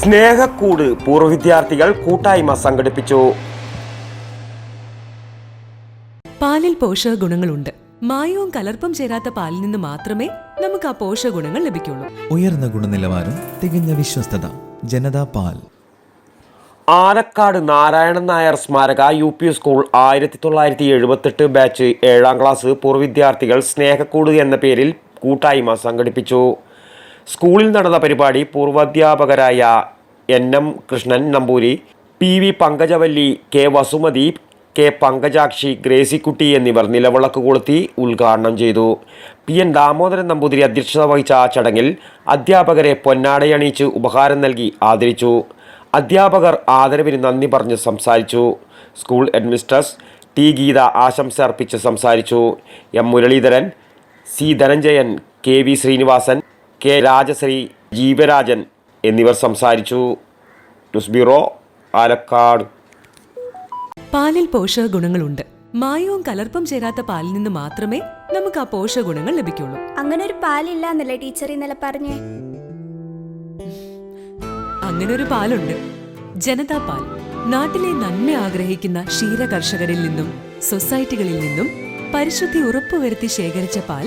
സ്നേഹക്കൂട് പൂർവ വിദ്യാർത്ഥികൾ കൂട്ടായ്മ സംഘടിപ്പിച്ചു. പാലിൽ പോഷകഗുണങ്ങളുണ്ട് മായവും കലർപ്പും ചേരാത്ത പാലിൽ നിന്ന് മാത്രമേ നമുക്ക് ആ പോഷകഗുണങ്ങൾ ലഭിക്കുള്ളൂ. ഉയർന്ന ഗുണനിലവാരം തികഞ്ഞ വിശ്വസ്തത ജനതാ പാൽ. ആനക്കാട് നാരായണൻ നായർ സ്മാരക യു പി സ്കൂൾ ആയിരത്തി തൊള്ളായിരത്തി എഴുപത്തെട്ട് ബാച്ച് ഏഴാം ക്ലാസ് പൂർവ വിദ്യാർത്ഥികൾ സ്നേഹക്കൂട് എന്ന പേരിൽ കൂട്ടായ്മ സംഘടിപ്പിച്ചു. സ്കൂളിൽ നടന്ന പരിപാടി പൂർവാധ്യാപകരായ N M Krishnan Namboori P V Pankajavalli K Vasumathi K Pankajakshi Gracykutty എന്നിവർ നിലവിളക്ക് കൊളുത്തി ഉദ്ഘാടനം ചെയ്തു. പി എൻ ദാമോദരൻ നമ്പൂതിരി അധ്യക്ഷത വഹിച്ച ചടങ്ങിൽ അധ്യാപകരെ പൊന്നാടയണിയിച്ച് ഉപഹാരം നൽകി ആദരിച്ചു. അധ്യാപകർ ആദരവിന് നന്ദി പറഞ്ഞ് സംസാരിച്ചു. സ്കൂൾ ഹെഡ്മിസ്ട്രസ് ടി ഗീത ആശംസ അർപ്പിച്ച് സംസാരിച്ചു. M Muraleedharan C Dhananjayan K V Sreenivasan K Rajasree Jeevarajan എന്നിവർ സംസാരിച്ചു. News bureau Alakkad. പാലിൽ പോഷക ഗുണങ്ങളുണ്ട്. മായവും കലർപ്പും ചേരാത്ത പാലിൽ നിന്ന് മാത്രമേ നമുക്ക് ആ പോഷക ഗുണങ്ങൾ ലഭിക്കുള്ളൂ. അങ്ങനെ ഒരു പാലില്ല എന്നല്ലേ ടീച്ചർ ഇന്നലെ പറഞ്ഞേ? അങ്ങനെ ഒരു പാലുണ്ട്. ജനതാ പാൽ. നാട്ടിലെ നന്മ ആഗ്രഹിക്കുന്ന ക്ഷീര കർഷകരിൽ നിന്നും സൊസൈറ്റികളിൽ നിന്നും പരിശുദ്ധി ഉറപ്പുവരുത്തി ശേഖരിച്ച പാൽ